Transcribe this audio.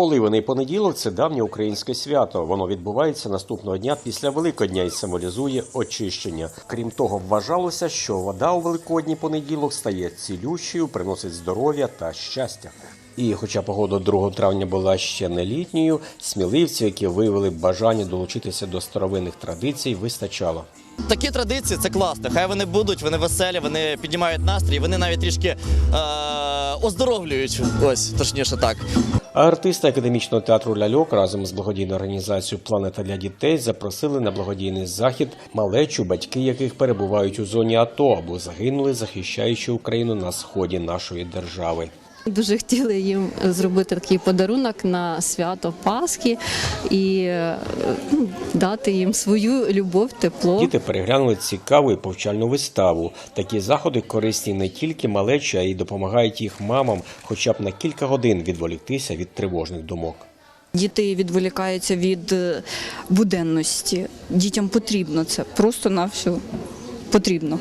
Поливаний понеділок це давнє українське свято. Воно відбувається наступного дня після Великодня і символізує очищення. Крім того, вважалося, що вода у великодній понеділок стає цілющою, приносить здоров'я та щастя. І хоча погода 2 травня була ще не літньою, сміливців, які виявили бажання долучитися до старовинних традицій, вистачало. Такі традиції це класно. Хай вони будуть, вони веселі, вони піднімають настрій, вони навіть трішки е- оздоровлюють. Ось точніше так. А артисти академічного театру ляльок разом з благодійною організацією Планета для дітей запросили на благодійний захід малечу, батьки яких перебувають у зоні АТО або загинули, захищаючи Україну на сході нашої держави. Дуже хотіли їм зробити такий подарунок на свято Пасхи і е, ну, дати їм свою любов, тепло. Діти переглянули цікаву і повчальну виставу. Такі заходи корисні не тільки малечі, а й допомагають їх мамам, хоча б на кілька годин відволіктися від тривожних думок. Діти відволікаються від е, буденності. Дітям потрібно це, просто на все потрібно.